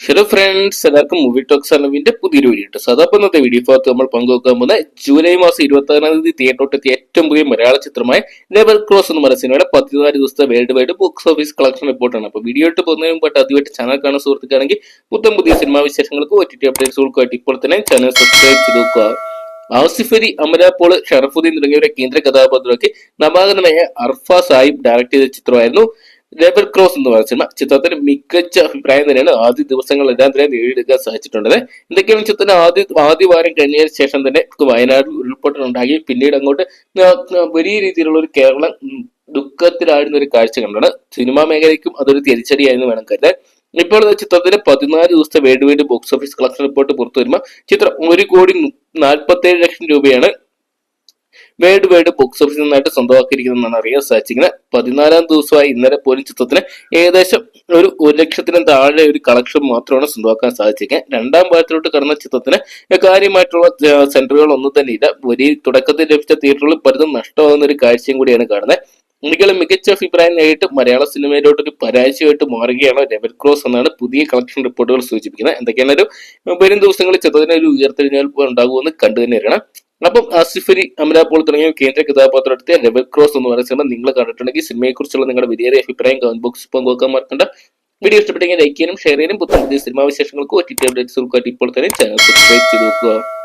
Hello friends എല്ലാവർക്കും movie talks അലവിന്റെ പുതിയൊരു വീഡിയോ ഇട്ട് സദാപ്പ് ഇന്നത്തെ വീഡിയോ ഭാഗത്ത് നമ്മൾ പങ്കുവെക്കാൻ പോകുന്ന ജൂലൈ മാസം ഇരുപത്തി ആറാം തീയതി തിയേറ്ററിലെത്തിയ ഏറ്റവും പുതിയ മലയാള ചിത്രമായ ലെവൽ ക്രോസ് എന്ന് പറയുന്ന സിനിമയുടെ പതിനാല് ദിവസത്തെ world wide box office collection റിപ്പോർട്ടാണ് അപ്പോൾ വീഡിയോ ഇട്ട് പോകുന്നതിന് മുമ്പായിട്ട് ആദ്യമായിട്ട് ചാനൽ കാണുന്ന സുഹൃത്തുക്കാണെങ്കിൽ പുത്തം പുതിയ സിനിമാ വിശേഷങ്ങൾക്ക് ഒ ടി ടി അപ്ഡേറ്റ്സുകൾക്കായിട്ട് ഇപ്പോൾ തന്നെ ചാനൽ സബ്സ്ക്രൈബ് ചെയ്ത് നോക്കുക. ആസിഫ് അലി അമല പോൾ ഷറഫുദ്ദീൻ തുടങ്ങിയവരെ കേന്ദ്ര കഥാപാത്രമാക്കി നവാഗതനായ അർഫ സാഹിബ് ഡയറക്ട് ചെയ്ത ചിത്രമായിരുന്നു. ലെവൽ ക്രോസ് എന്ന് പറയുന്ന സിനിമ. ചിത്രത്തിന് മികച്ച അഭിപ്രായം തന്നെയാണ് ആദ്യ ദിവസങ്ങളെല്ലാം തന്നെ നേടിയെടുക്കാൻ സാധിച്ചിട്ടുള്ളത്. എന്തൊക്കെയാണ് ചിത്രത്തിന് ആദ്യ ആദ്യ വാരം കഴിഞ്ഞതിന് ശേഷം തന്നെ വയനാട്ടിൽ ഉരുൾപൊട്ടൽ ഉണ്ടാക്കി പിന്നീട് അങ്ങോട്ട് വലിയ രീതിയിലുള്ള ഒരു കേരളം ദുഃഖത്തിലാഴുന്ന ഒരു കാഴ്ച കണ്ടാണ്. സിനിമാ മേഖലയ്ക്കും അതൊരു തിരിച്ചടിയായിരുന്നു വേണം കരുതാൻ. ഇപ്പോൾ ചിത്രത്തിന് ചിത്രത്തിന്റെ പതിനാല് ദിവസത്തെ വേണ്ടി വേണ്ടി ബോക്സ് ഓഫീസ് കളക്ഷൻ റിപ്പോർട്ട് പുറത്തു വരുമ്പോൾ ചിത്രം ഒരു കോടി നാൽപ്പത്തി ഏഴ് ലക്ഷം രൂപയാണ് വേൾഡ് വൈഡ് ബോക്സ് ഓഫീസിൽ നിന്നായിട്ട് സ്വന്തമാക്കിയിരിക്കുന്നതെന്നാണ് അറിയാൻ സാധിച്ചിരിക്കുന്നത് പതിനാലാം ദിവസമായി ഇന്നലെ പോലും ചിത്രത്തിന് ഏകദേശം ഒരു ഒരു ലക്ഷത്തിന് താഴെ ഒരു കളക്ഷൻ മാത്രമാണ് സ്വന്തമാക്കാൻ സാധിച്ചിരിക്കുന്നത്. രണ്ടാം ഭാഗത്തിലോട്ട് കടന്ന ചിത്രത്തിന് കാര്യമായിട്ടുള്ള സെന്ററുകൾ ഒന്നും തന്നെ ഇല്ല വലിയ തുടക്കത്തിൽ ലഭിച്ച തിയേറ്ററുകൾ പലതും നഷ്ടമാകുന്ന ഒരു കാഴ്ചയും കൂടിയാണ് കാണുന്നത്. ഒരിക്കലും മികച്ച അഭിപ്രായം നേരിട്ട് മലയാള സിനിമയിലോട്ട് ഒരു പരാജയമായിട്ട് മാറുകയാണ് ലെവൽ ക്രോസ് എന്നാണ് പുതിയ കളക്ഷൻ റിപ്പോർട്ടുകൾ സൂചിപ്പിക്കുന്നത്. എന്തൊക്കെയാണ് ഒരു വരും ദിവസങ്ങളിൽ ചിത്രത്തിന് ഒരു ഉയർത്തെഴുന്നേൽപ്പ് ഉണ്ടാകുമെന്ന് കണ്ടു തന്നെ അപ്പം അസിഫരി അമലാപ്പോൾ പോൾ തുടങ്ങിയ കേന്ദ്ര കഥാപാത്രത്തെ ലെവൽ ക്രോസ് എന്ന് പറയുന്ന സിനിമ നിങ്ങൾ കണ്ടിട്ടുണ്ടെങ്കിൽ സിനിമയെ കുറിച്ചുള്ള നിങ്ങളുടെ വലിയ അഭിപ്രായം കമന്റ് ബോക്സിൽ പങ്കുവെക്കാൻ മറക്കണ്ട. വീഡിയോ ഇഷ്ടപ്പെട്ടെങ്കിൽ ലൈക്ക് ചെയ്യാനും ഷെയർ ചെയ്യാനും പുതിയ സിനിമാ വിശേഷങ്ങൾക്കും ടി ഇപ്പോൾ തന്നെ ചാനൽ സബ്സ്ക്രൈബ് ചെയ്ത് നോക്കുക